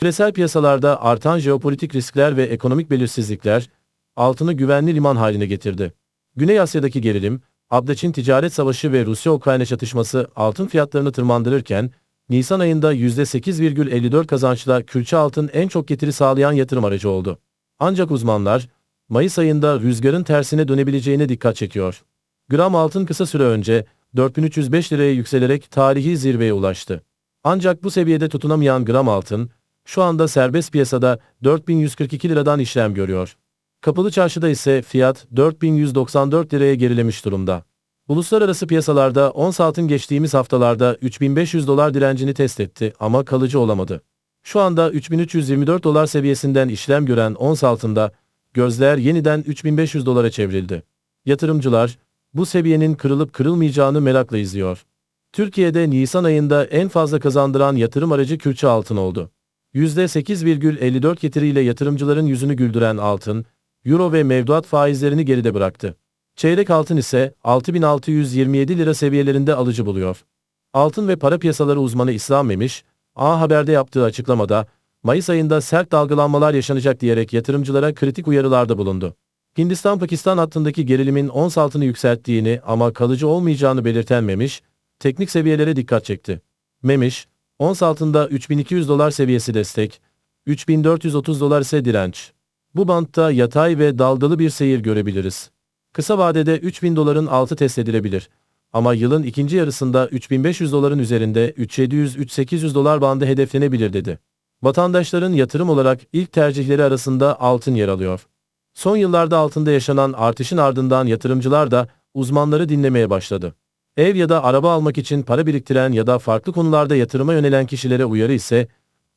Küresel piyasalarda artan jeopolitik riskler ve ekonomik belirsizlikler, altını güvenli liman haline getirdi. Güney Asya'daki gerilim, Abdaç'ın ticaret savaşı ve Rusya-Ukrayna çatışması altın fiyatlarını tırmandırırken, Nisan ayında %8,54 kazançla külçe altın en çok getiri sağlayan yatırım aracı oldu. Ancak uzmanlar, Mayıs ayında rüzgarın tersine dönebileceğine dikkat çekiyor. Gram altın kısa süre önce 4305 liraya yükselerek tarihi zirveye ulaştı. Ancak bu seviyede tutunamayan gram altın, şu anda serbest piyasada 4142 liradan işlem görüyor. Kapalı çarşıda ise fiyat 4194 liraya gerilemiş durumda. Uluslararası piyasalarda ons altın geçtiğimiz haftalarda 3500 dolar direncini test etti ama kalıcı olamadı. Şu anda 3324 dolar seviyesinden işlem gören ons altında gözler yeniden 3500 dolara çevrildi. Yatırımcılar bu seviyenin kırılıp kırılmayacağını merakla izliyor. Türkiye'de Nisan ayında en fazla kazandıran yatırım aracı külçe altın oldu. %8,54 getiriyle yatırımcıların yüzünü güldüren altın, euro ve mevduat faizlerini geride bıraktı. Çeyrek altın ise 6627 lira seviyelerinde alıcı buluyor. Altın ve para piyasaları uzmanı İslam Memiş, A Haber'de yaptığı açıklamada, Mayıs ayında sert dalgalanmalar yaşanacak diyerek yatırımcılara kritik uyarılarda bulundu. Hindistan-Pakistan hattındaki gerilimin ons altını yükselttiğini ama kalıcı olmayacağını belirten Memiş, teknik seviyelere dikkat çekti. Memiş, ons altında 3200 dolar seviyesi destek, 3430 dolar ise direnç. Bu bantta yatay ve dalgalı bir seyir görebiliriz. Kısa vadede 3000 doların altı test edilebilir. Ama yılın ikinci yarısında 3500 doların üzerinde 3700-3800 dolar bandı hedeflenebilir dedi. Vatandaşların yatırım olarak ilk tercihleri arasında altın yer alıyor. Son yıllarda altında yaşanan artışın ardından yatırımcılar da uzmanları dinlemeye başladı. Ev ya da araba almak için para biriktiren ya da farklı konularda yatırıma yönelen kişilere uyarı ise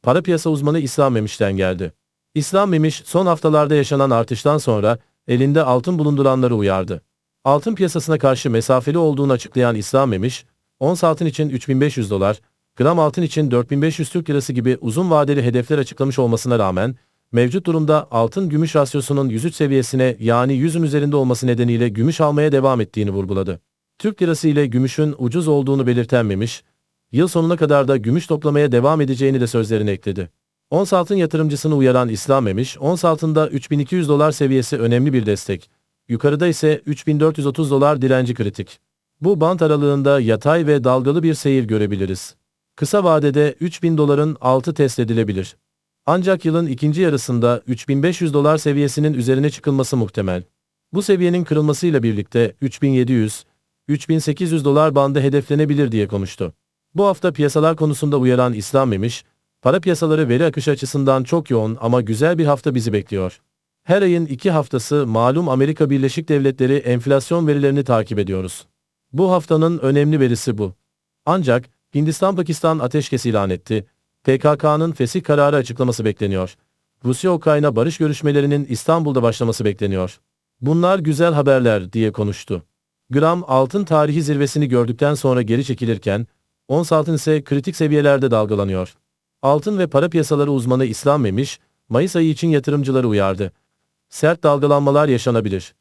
para piyasa uzmanı İslam Memiş'ten geldi. İslam Memiş son haftalarda yaşanan artıştan sonra elinde altın bulunduranları uyardı. Altın piyasasına karşı mesafeli olduğunu açıklayan İslam Memiş, ons altın için 3500 dolar, gram altın için 4500 Türk lirası gibi uzun vadeli hedefler açıklamış olmasına rağmen, mevcut durumda altın gümüş rasyosunun 103 seviyesine yani 100'ün üzerinde olması nedeniyle gümüş almaya devam ettiğini vurguladı. Türk lirası ile gümüşün ucuz olduğunu belirten Memiş, yıl sonuna kadar da gümüş toplamaya devam edeceğini de sözlerine ekledi. Ons altın yatırımcısını uyaran İslam Memiş, ons altında 3200 dolar seviyesi önemli bir destek. Yukarıda ise 3430 dolar direnci kritik. Bu bant aralığında yatay ve dalgalı bir seyir görebiliriz. Kısa vadede 3000 doların altı test edilebilir. Ancak yılın ikinci yarısında 3500 dolar seviyesinin üzerine çıkılması muhtemel. Bu seviyenin kırılmasıyla birlikte 3700, 3800 dolar bandı hedeflenebilir diye konuştu. Bu hafta piyasalar konusunda uyaran İslam Memiş, para piyasaları veri akışı açısından çok yoğun ama güzel bir hafta bizi bekliyor. Her ayın iki haftası malum Amerika Birleşik Devletleri enflasyon verilerini takip ediyoruz. Bu haftanın önemli verisi bu. Ancak Hindistan-Pakistan ateşkes ilan etti. PKK'nın fesih kararı açıklaması bekleniyor. Rusya-Ukrayna barış görüşmelerinin İstanbul'da başlaması bekleniyor. Bunlar güzel haberler diye konuştu. Gram altın tarihi zirvesini gördükten sonra geri çekilirken, ons altın ise kritik seviyelerde dalgalanıyor. Altın ve para piyasaları uzmanı İslam Memiş, Mayıs ayı için yatırımcıları uyardı. Sert dalgalanmalar yaşanabilir.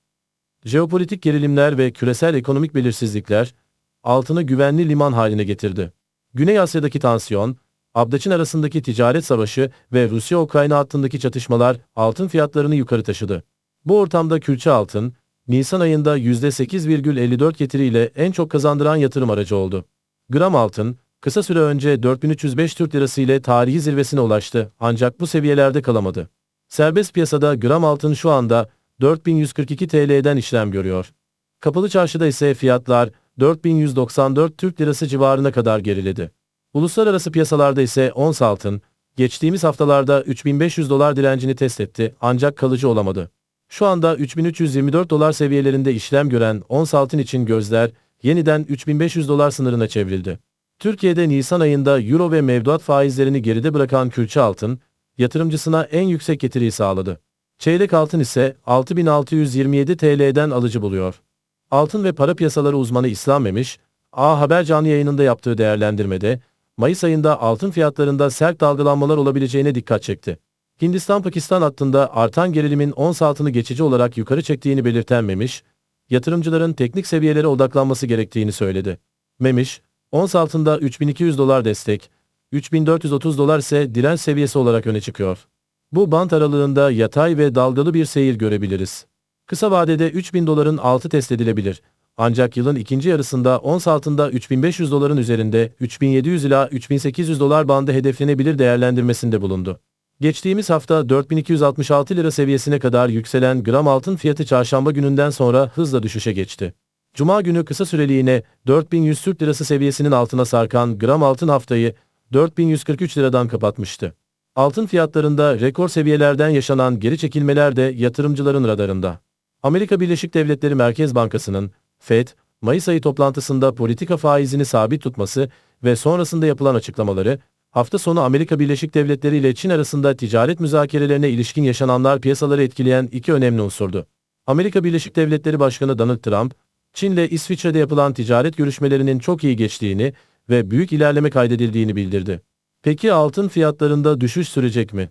Jeopolitik gerilimler ve küresel ekonomik belirsizlikler, altını güvenli liman haline getirdi. Güney Asya'daki tansiyon, Abdaç'ın arasındaki ticaret savaşı ve Rusya-Ukrayna hattındaki çatışmalar altın fiyatlarını yukarı taşıdı. Bu ortamda külçe altın, Nisan ayında %8,54 getiriyle en çok kazandıran yatırım aracı oldu. Gram altın, kısa süre önce 4305 Türk Lirası ile tarihi zirvesine ulaştı ancak bu seviyelerde kalamadı. Serbest piyasada gram altın şu anda 4142 TL'den işlem görüyor. Kapalı çarşıda ise fiyatlar 4194 Türk Lirası civarına kadar geriledi. Uluslararası piyasalarda ise ons altın, geçtiğimiz haftalarda 3500 dolar direncini test etti ancak kalıcı olamadı. Şu anda 3324 dolar seviyelerinde işlem gören ons altın için gözler yeniden 3500 dolar sınırına çevrildi. Türkiye'de Nisan ayında euro ve mevduat faizlerini geride bırakan külçe altın, yatırımcısına en yüksek getiriyi sağladı. Çeyrek altın ise 6627 TL'den alıcı buluyor. Altın ve para piyasaları uzmanı İslam Memiş, A Haber canlı yayınında yaptığı değerlendirmede, Mayıs ayında altın fiyatlarında sert dalgalanmalar olabileceğine dikkat çekti. Hindistan-Pakistan hattında artan gerilimin ons altını geçici olarak yukarı çektiğini belirten Memiş, yatırımcıların teknik seviyelere odaklanması gerektiğini söyledi. Memiş, ons altında 3200 dolar destek, 3430 dolar ise direnç seviyesi olarak öne çıkıyor. Bu bant aralığında yatay ve dalgalı bir seyir görebiliriz. Kısa vadede 3000 doların altı test edilebilir. Ancak yılın ikinci yarısında ons altında 3500 doların üzerinde 3700 ila 3800 dolar bandı hedeflenebilir değerlendirmesinde bulundu. Geçtiğimiz hafta 4266 lira seviyesine kadar yükselen gram altın fiyatı çarşamba gününden sonra hızla düşüşe geçti. Cuma günü kısa süreliğine 4100 Türk lirası seviyesinin altına sarkan gram altın haftayı 4143 liradan kapatmıştı. Altın fiyatlarında rekor seviyelerden yaşanan geri çekilmeler de yatırımcıların radarında. Amerika Birleşik Devletleri Merkez Bankası'nın FED, Mayıs ayı toplantısında politika faizini sabit tutması ve sonrasında yapılan açıklamaları, hafta sonu Amerika Birleşik Devletleri ile Çin arasında ticaret müzakerelerine ilişkin yaşananlar piyasaları etkileyen iki önemli unsurdu. Amerika Birleşik Devletleri Başkanı Donald Trump, Çin ile İsviçre'de yapılan ticaret görüşmelerinin çok iyi geçtiğini ve büyük ilerleme kaydedildiğini bildirdi. Peki altın fiyatlarında düşüş sürecek mi?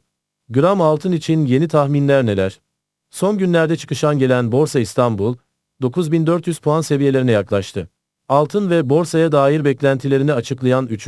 Gram altın için yeni tahminler neler? Son günlerde çıkışan gelen Borsa İstanbul, 9400 puan seviyelerine yaklaştı. Altın ve borsaya dair beklentilerini açıklayan 3.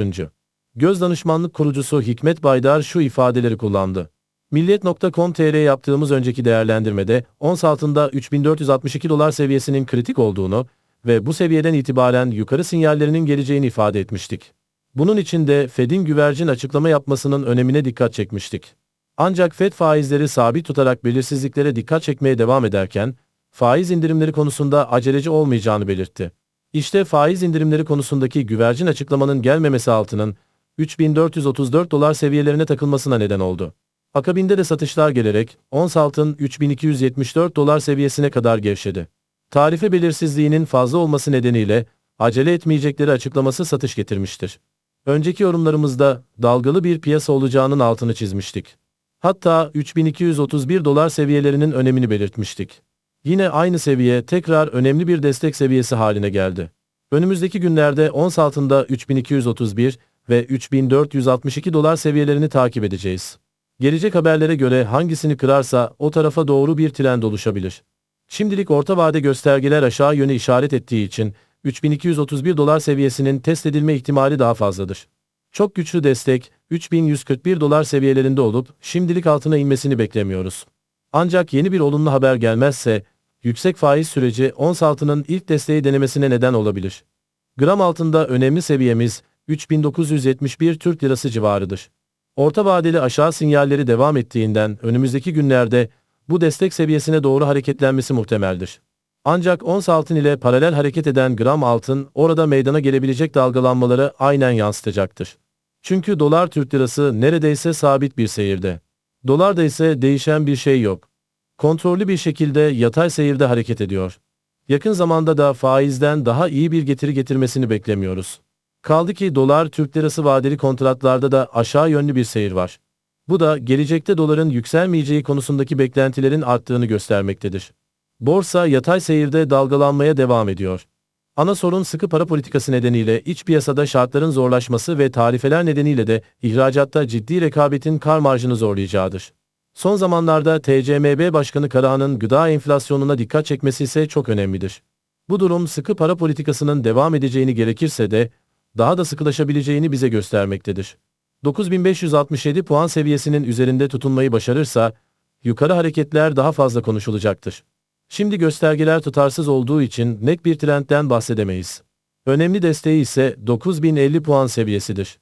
Göz danışmanlık kurucusu Hikmet Baydar şu ifadeleri kullandı. Milliyet.com.tr yaptığımız önceki değerlendirmede ons altında 3462 dolar seviyesinin kritik olduğunu ve bu seviyeden itibaren yukarı sinyallerinin geleceğini ifade etmiştik. Bunun için de Fed'in güvercin açıklama yapmasının önemine dikkat çekmiştik. Ancak Fed faizleri sabit tutarak belirsizliklere dikkat çekmeye devam ederken, faiz indirimleri konusunda aceleci olmayacağını belirtti. İşte faiz indirimleri konusundaki güvercin açıklamanın gelmemesi altının 3434 dolar seviyelerine takılmasına neden oldu. Akabinde de satışlar gelerek ons altın 3274 dolar seviyesine kadar gevşedi. Tarife belirsizliğinin fazla olması nedeniyle acele etmeyecekleri açıklaması satış getirmiştir. Önceki yorumlarımızda dalgalı bir piyasa olacağının altını çizmiştik. Hatta 3231 dolar seviyelerinin önemini belirtmiştik. Yine aynı seviye tekrar önemli bir destek seviyesi haline geldi. Önümüzdeki günlerde ons altında 3231 ve 3462 dolar seviyelerini takip edeceğiz. Gelecek haberlere göre hangisini kırarsa o tarafa doğru bir trend oluşabilir. Şimdilik orta vade göstergeler aşağı yöne işaret ettiği için 3231 dolar seviyesinin test edilme ihtimali daha fazladır. Çok güçlü destek 3141 dolar seviyelerinde olup şimdilik altına inmesini beklemiyoruz. Ancak yeni bir olumlu haber gelmezse yüksek faiz süreci ons altının ilk desteği denemesine neden olabilir. Gram altında önemli seviyemiz 3971 Türk Lirası civarıdır. Orta vadeli aşağı sinyalleri devam ettiğinden önümüzdeki günlerde bu destek seviyesine doğru hareketlenmesi muhtemeldir. Ancak ons altın ile paralel hareket eden gram altın orada meydana gelebilecek dalgalanmaları aynen yansıtacaktır. Çünkü dolar Türk lirası neredeyse sabit bir seyirde. Dolarda ise değişen bir şey yok. Kontrollü bir şekilde yatay seyirde hareket ediyor. Yakın zamanda da faizden daha iyi bir getiri getirmesini beklemiyoruz. Kaldı ki dolar Türk lirası vadeli kontratlarda da aşağı yönlü bir seyir var. Bu da gelecekte doların yükselmeyeceği konusundaki beklentilerin arttığını göstermektedir. Borsa yatay seyirde dalgalanmaya devam ediyor. Ana sorun sıkı para politikası nedeniyle iç piyasada şartların zorlaşması ve tarifeler nedeniyle de ihracatta ciddi rekabetin kar marjını zorlayacağıdır. Son zamanlarda TCMB Başkanı Karahan'ın gıda enflasyonuna dikkat çekmesi ise çok önemlidir. Bu durum sıkı para politikasının devam edeceğini gerekirse de daha da sıkılaşabileceğini bize göstermektedir. 9567 puan seviyesinin üzerinde tutunmayı başarırsa, yukarı hareketler daha fazla konuşulacaktır. Şimdi göstergeler tutarsız olduğu için net bir trendten bahsedemeyiz. Önemli desteği ise 9050 puan seviyesidir.